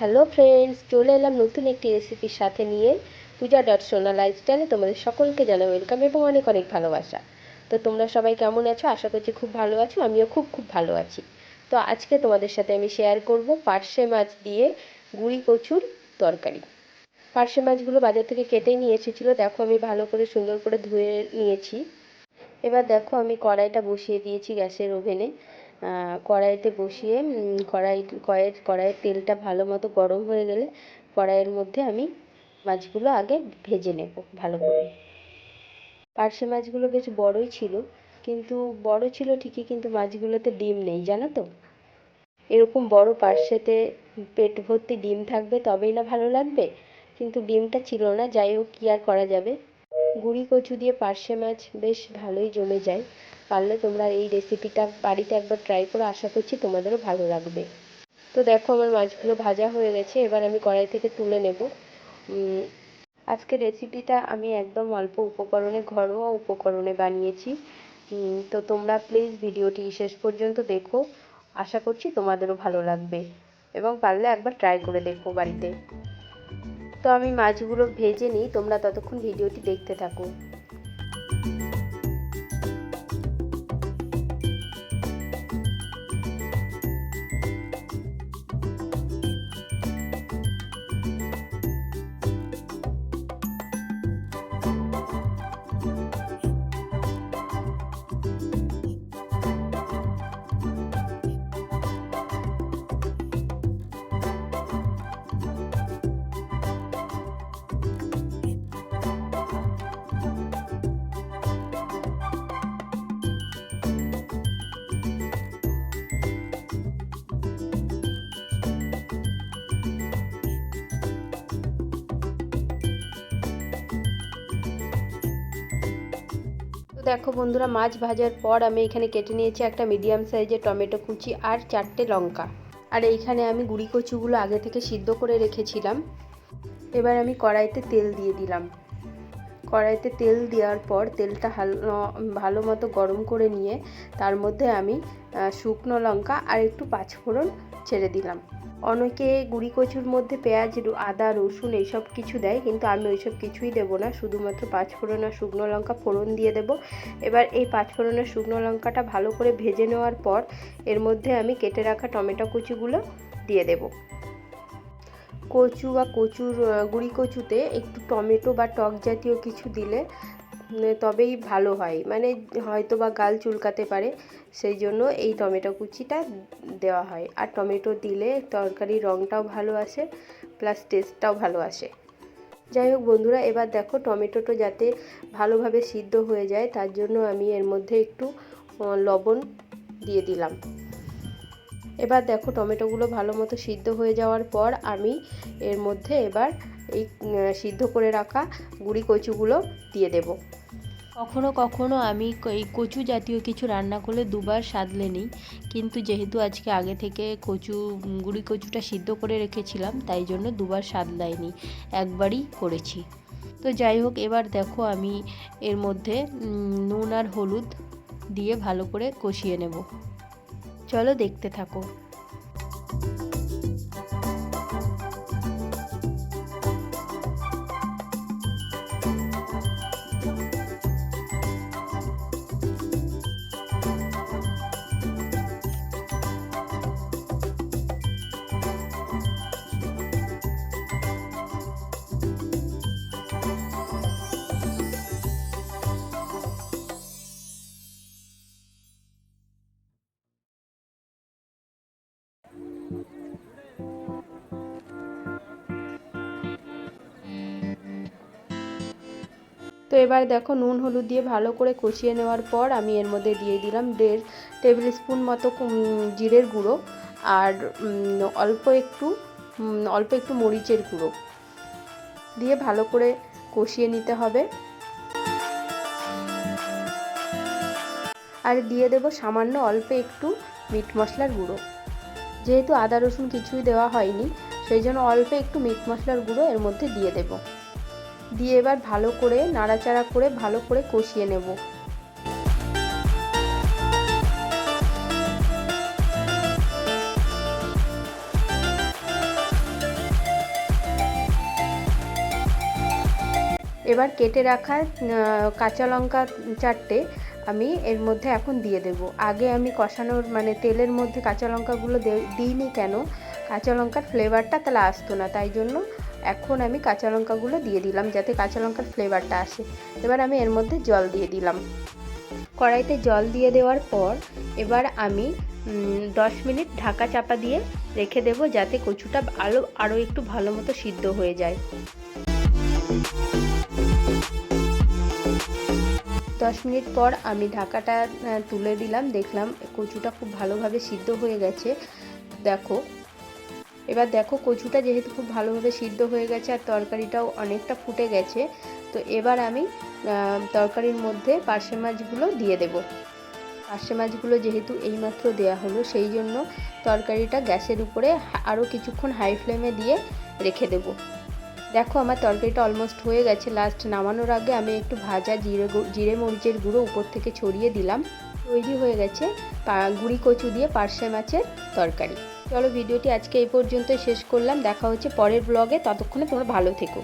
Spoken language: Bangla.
হ্যালো ফ্রেন্ডস চলে এলাম নতুন একটি রেসিপির সাথে নিয়ে পূজা ডট সোনা লাইফস্টাইলে তোমাদের সকলকে জানাই ওয়েলকাম এবং অনেক অনেক ভালোবাসা। তো তোমরা সবাই কেমন আছো? আশা করছি খুব ভালো আছো, আমিও খুব খুব ভালো আছি। তো আজকে তোমাদের সাথে আমি শেয়ার করব পার্শে মাছ দিয়ে গুড়ি কচুর তরকারি। পার্শে মাছগুলো বাজার থেকে কেটে নিয়ে এসেছিল, দেখো আমি ভালো করে সুন্দর করে ধুয়ে নিয়েছি। এবার দেখো আমি কড়াইটা বসিয়ে দিয়েছি গ্যাসের ওভেনে। কড়াইতে বসিয়ে কড়াই কড়াইয়ের কড়াইয়ের তেলটা ভালো মতো গরম হয়ে গেলে কড়াইয়ের মধ্যে আমি মাছগুলো আগে ভেজে নেব ভালো করে। পার্শে মাছগুলো বেশ বড়ই ছিল, কিন্তু বড় ছিল ঠিকই, কিন্তু মাছগুলোতে ডিম নেই, জানো তো? এরকম বড় পার্শেতে পেট ভর্তি ডিম থাকবে, তবেই না ভালো লাগবে? কিন্তু ডিমটা ছিল না, যাই হোক, কী আর করা যাবে? গুঁড়ি কচু দিয়ে পার্শে মাছ বেশ ভালোই জমে যায়। পারলে তোমরা এই রেসিপিটা বাড়িতে একবার ট্রাই করো, আশা করছি তোমাদেরও ভালো লাগবে। তো দেখো আমার মাছগুলো ভাজা হয়ে গেছে, এবার আমি কড়াই থেকে তুলে নেব। আজকের রেসিপিটা আমি একদম অল্প উপকরণে, ঘরোয়া উপকরণে বানিয়েছি। তো তোমরা প্লিজ ভিডিওটি শেষ পর্যন্ত দেখো, আশা করছি তোমাদেরও ভালো লাগবে। এবং পারলে একবার ট্রাই করে দেখো বাড়িতে। তো আমি মাছগুলো ভেজে নিই, তোমরা ততক্ষণ ভিডিওটি দেখতে থাকো। দেখো বন্ধুরা, মাছ ভাজার পর আমি এখানে কেটে নিয়েছি একটা মিডিয়াম সাইজের টমেটো কুচি আর চারটে লঙ্কা। আর এইখানে আমি গুঁড়ি কচুগুলো আগে থেকে সিদ্ধ করে রেখেছিলাম। এবার আমি কড়াইতে তেল দিয়ে দিলাম। কড়াইতে তেল দেওয়ার পর তেলটা ভালো মতো গরম করে নিয়ে তার মধ্যে আমি শুকনো লঙ্কা আর একটু পাঁচফোড়ন ছেড়ে দিলাম। অনেকে গুঁড়ি কচুর মধ্যে পেঁয়াজ আদা, রসুন এইসব কিছু দেয়, কিন্তু আমি ওইসব কিছুই দেবো না। শুধুমাত্র পাঁচফোড়ন আর শুকনো লঙ্কা ফোড়ন দিয়ে দেবো। এবার এই পাঁচফোড়ন আর শুকনো লঙ্কাটা ভালো করে ভেজে নেওয়ার পর এর মধ্যে আমি কেটে রাখা টমেটো কুচিগুলো দিয়ে দেব। কচু বা কচুর গুঁড়ি কচুতে একটু টমেটো বা টক জাতীয় কিছু দিলে তবেই ভালো হয়। মানে হয়তো বা গাল চুলকাতে পারে সেই জন্য এই টমেটো কুচিটা দেওয়া হয়। আর টমেটো দিলে তরকারির রঙটাও ভালো আসে প্লাস টেস্টটাও ভালো আসে। যাই হোক বন্ধুরা, এবার দেখো টমেটোটা যাতে ভালোভাবে সিদ্ধ হয়ে যায়, তার জন্য আমি এর মধ্যে একটু লবণ দিয়ে দিলাম। এবার দেখো টমেটোগুলো ভালো মতো সিদ্ধ হয়ে যাওয়ার পর আমি এর মধ্যে এবার এই সিদ্ধ করে রাখা গুড়ি কচুগুলো দিয়ে দেব। কখনো কখনো আমি এই কচু জাতীয় কিছু রান্না করলে দুবার সাদলে নিই, কিন্তু যেহেতু আজকে আগে থেকে কচু, গুড়ি কচুটা সিদ্ধ করে রেখেছিলাম, তাই জন্য দুবার সাদলাইনি একবারই করেছি। তো যাই হোক, এবার দেখো আমি এর মধ্যে নুন আর হলুদ দিয়ে ভালো করে কষিয়ে নেব। চলো দেখতে থাকো। তো এবার দেখো নুন, হলুদ দিয়ে ভালো করে কষিয়ে নেওয়ার পর আমি এর মধ্যে দিয়ে দিলাম দেড় টেবিল স্পুন মতো জিরের গুঁড়ো আর অল্প একটু অল্প একটু মরিচের গুঁড়ো দিয়ে ভালো করে কষিয়ে নিতে হবে। আর দিয়ে দেব সামান্য অল্প একটু মিট মশলার গুঁড়ো। যেহেতু আদা, রসুন কিছুই দেওয়া হয়নি, সেই জন্য অল্প একটু মিট মশলার গুঁড়ো এর মধ্যে দিয়ে দেবো। দিয়ে এবার ভালো করে নাড়াচাড়া করে ভালো করে কষিয়ে নেব। এবার কেটে রাখা কাঁচা লঙ্কা চারটে আমি এর মধ্যে এখন দিয়ে দেব। আগে আমি কষানোর মানে তেলের মধ্যে কাঁচা লঙ্কাগুলো দিইনি কেন? কাঁচা লঙ্কার ফ্লেভারটা তাহলে আসতো না, তাই জন্য এখন আমি কাঁচা লঙ্কাগুলো দিয়ে দিলাম যাতে কাঁচা লঙ্কার ফ্লেভারটা আসে। এবার আমি এর মধ্যে জল দিয়ে দিলাম। কড়াইতে জল দিয়ে দেওয়ার পর এবার আমি দশ মিনিট ঢাকা চাপা দিয়ে রেখে দেবো যাতে কচুটা আরও আরও একটু ভালো মতো সিদ্ধ হয়ে যায়। দশ মিনিট পর আমি ঢাকাটা তুলে দিলাম। দেখলাম কচুটা খুব ভালোভাবে সিদ্ধ হয়ে গেছে। দেখো এবার দেখো কচুটা যেহেতু খুব ভালোভাবে সিদ্ধ হয়ে গেছে আর তরকারিটাও অনেকটা ফুটে গেছে, তো এবার আমি তরকারির মধ্যে পার্শে মাছগুলো দিয়ে দেব। পার্শে মাছগুলো যেহেতু এইমাত্র দেওয়া হলো, সেই জন্য তরকারিটা গ্যাসের উপরে আরও কিছুক্ষণ হাই ফ্লেমে দিয়ে রেখে দেবো। দেখো আমার তরকারিটা অলমোস্ট হয়ে গেছে লাস্ট নামানোর আগে আমি একটু ভাজা জিরে জিরে মরিচের গুঁড়ো উপর থেকে ছড়িয়ে দিলাম। তৈরি হয়ে গেছে গুঁড়ি কচু দিয়ে পার্শে মাছের তরকারি। চলো ভিডিওটি আজকে এই পর্যন্ত শেষ করলাম। দেখা হচ্ছে পরের ব্লগে ততক্ষণে তোমরা ভালো থেকো।